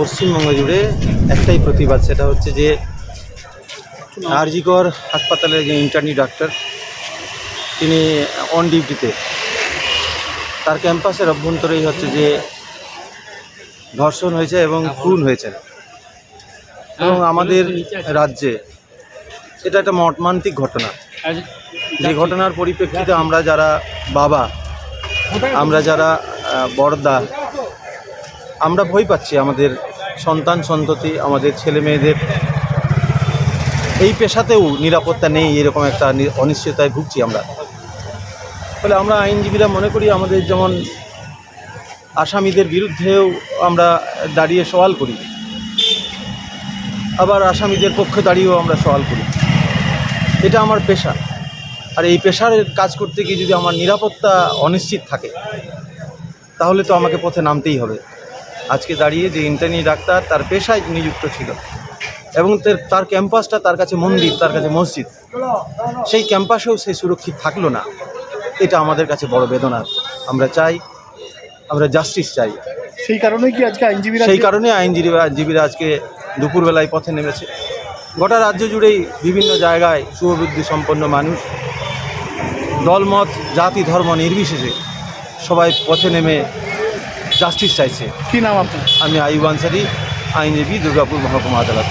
পশ্চিমবঙ্গ জুড়ে একটাই প্রতিবাদ, সেটা হচ্ছে যে আরজিকর হাসপাতালের যে ইন্টার্নি ডাক্তার তিনি অন ডিউটিতে তার ক্যাম্পাসের অভ্যন্তরেই হচ্ছে যে ধর্ষণ হয়েছে এবং খুন হয়েছে। এবং আমাদের রাজ্যে এটা একটা মর্মান্তিক ঘটনা। যে ঘটনার পরিপ্রেক্ষিতে আমরা যারা বাবা, আমরা যারা বড়দা, আমরা ভয় পাচ্ছি আমাদের সন্তান সন্ততি, আমাদের ছেলে মেয়েদের এই পেশাতেও নিরাপত্তা নেই, এরকম একটা অনিশ্চয়তায় ভুগছি আমরা। ফলে আমরা আইনজীবীরা মনে করি, আমাদের যেমন আসামিদের বিরুদ্ধেও আমরা দাঁড়িয়ে সওয়াল করি। আবার আসামিদের পক্ষে দাঁড়িয়েও আমরা সওয়াল করি। এটা আমার পেশা। আর এই পেশার কাজ করতে গিয়ে যদি আমার নিরাপত্তা অনিশ্চিত থাকে, তাহলে তো আমাকে পথে নামতেই হবে। আজকে দাঁড়িয়ে যে ইন্টার্নি ডাক্তার তার পেশায় নিযুক্ত ছিল এবং তার- তার ক্যাম্পাসটা তার কাছে মন্দির তার কাছে মসজিদ। সেই ক্যাম্পাসেও সে সুরক্ষিত থাকল না। এটা আমাদের কাছে বড় বেদনা। আমরা চাই আমরা জাস্টিস চাই। সেই কারণেই কি আজকে আইনজীবীরা সেই কারণে আইনজীবীরা আইনজীবীরা আজকে দুপুরবেলায় পথে নেমেছে। গোটা রাজ্য জুড়েই বিভিন্ন জায়গায় শুভবুদ্ধি সম্পন্ন মানুষ। দলমত জাতি ধর্ম নির্বিশেষে সবাই পথে নেমে জাস্টিস চাইছে। কি নাম আপনার? আমি আইব আনসারি আইনজীবী দুর্গাপুর মহকুমা আদালত।